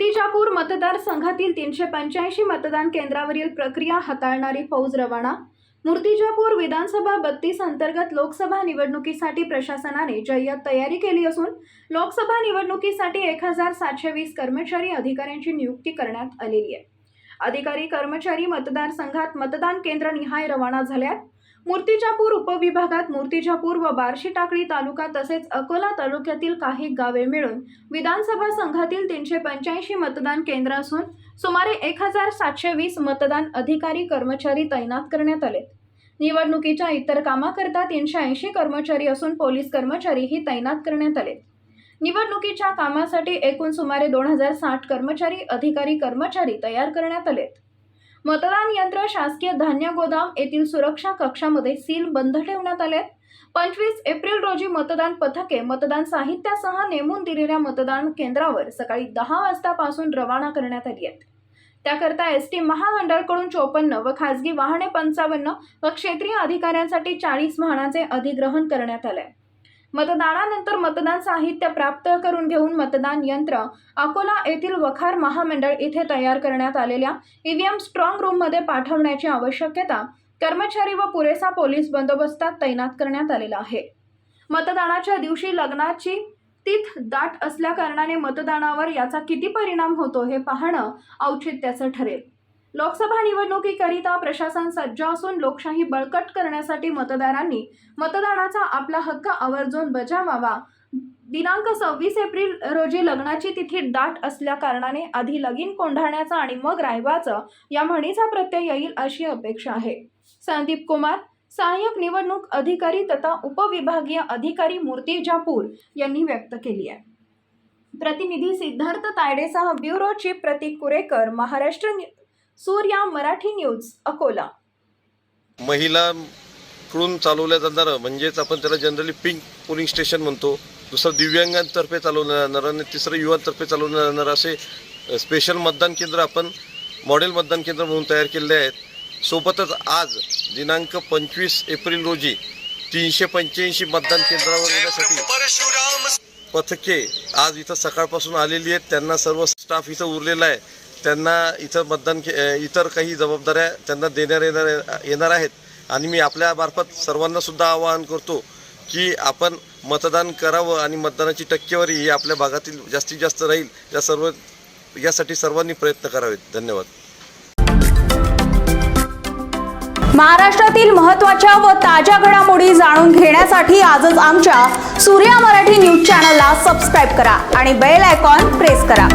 मूर्तिजापूर मतदारसंघातील तीनशे पंच्याऐंशी मतदान केंद्रावरील प्रक्रिया हाताळणारी फौज रवाना. मूर्तिजापूर विधानसभा बत्तीस अंतर्गत लोकसभा निवडणुकीसाठी प्रशासनाने जय्यत तयारी केली असून लोकसभा निवडणुकीसाठी एक हजार सातशे वीस कर्मचारी अधिकाऱ्यांची नियुक्ती करण्यात आलेली आहे. अधिकारी कर्मचारी मतदारसंघात मतदान केंद्र निहाय रवाना झाल्यात. मूर्तिजापूर उपविभागात मूर्तिजापूर व बार्शी टाकळी तालुका तसेच अकोला तालुक्यातील काही गावे मिळून विधानसभा संघातील तीनशे पंच्याऐंशी मतदान केंद्र असून सुमारे एक हजार सातशे वीस मतदान अधिकारी कर्मचारी तैनात करण्यात आले निवडणुकीच्या इतर कामाकरता तीनशे ऐंशी कर्मचारी असून पोलीस कर्मचारीही तैनात करण्यात आले निवडणुकीच्या कामासाठी एकूण सुमारे दोन हजार साठ कर्मचारी अधिकारी कर्मचारी तयार करण्यात आलेत. मतदान यंत्र शासकीय धान्य गोदाम येथील सुरक्षा कक्षामध्ये सील बंद ठेवण्यात आले पंचवीस एप्रिल रोजी मतदान पथके मतदान साहित्यासह नेमून दिलेल्या मतदान केंद्रावर सकाळी दहा वाजतापासून रवाना करण्यात आली आहेत. त्याकरता एस टी महामंडळकडून चोपन्न व खासगी वाहने पंचावन्न व क्षेत्रीय अधिकाऱ्यांसाठी चाळीस वाहनांचे अधिग्रहण करण्यात आले मतदानानंतर मतदान साहित्य प्राप्त करून घेऊन मतदान यंत्र अकोला येथील वखार महामंडळ इथे तयार करण्यात आलेल्या ईव्हीएम स्ट्रॉंग रूममध्ये पाठवण्याची आवश्यकता कर्मचारी व पुरेसा पोलीस बंदोबस्तात तैनात करण्यात आलेला आहे. मतदानाच्या दिवशी लग्नाची तीथ दाट असल्याकारणाने मतदानावर याचा किती परिणाम होतो हे पाहणं औचित्याचं ठरेल. लोकसभा निवडणुकीकरिता प्रशासन सज्ज असून लोकशाही बळकट करण्यासाठी मतदारांनी मतदानाचा आपला हक्क आवर्जून बजावावा. दिनांक सव्वीस एप्रिल रोजी लग्नाची तिथी दाट असल्या कारणाने आधी लगीन कोंढाण्याचा आणि मग रायवाचं या म्हणीचा प्रत्यय येईल अशी अपेक्षा आहे. संदीप कुमार सहाय्यक निवडणूक अधिकारी तथा उपविभागीय अधिकारी मूर्तिजापूर यांनी व्यक्त केली आहे. प्रतिनिधी Siddharth तायडेसह bureau chief Prateek Kurekar Maharashtra Surya Marathi news Akola. महिलाकडून चालवल्या जाणारं म्हणजेच आपण त्याला जनरली पिंक पोलिंग स्टेशन म्हणतो दुसरं दिव्यांगांतर्फे चालवलं जाणार आणि तिसरं युवांतर्फे चालवलं जाणार असे स्पेशल मतदान केंद्र आपण मॉडेल मतदान केंद्र म्हणून तयार केलेले आहेत. सोबतच आज दिनांक पंचवीस एप्रिल रोजी तीनशे पंच्याऐंशी मतदान केंद्रावर येण्यासाठी पथके आज इथं सकाळपासून आलेली आहेत. त्यांना सर्व स्टाफ इथं उरलेला आहे. त्यांना इथं मतदान के इतर काही जबाबदाऱ्या त्यांना देण्यात येणार येणार आहेत. आणि मी आपल्यामार्फत सर्वांनासुद्धा आवाहन करतो की आपण मतदान करावं आणि मतदानाची टक्केवारी ही आपल्या भागातील जास्तीत जास्त राहील. या सर्व यासाठी सर्वांनी प्रयत्न करावेत. धन्यवाद. महाराष्ट्रातील महत्त्वाच्या व ताज्या घडामोडी जाणून घेण्यासाठी आजच आमच्या सूर्या मराठी न्यूज चॅनलला सबस्क्राईब करा आणि बेल आयकॉन प्रेस करा.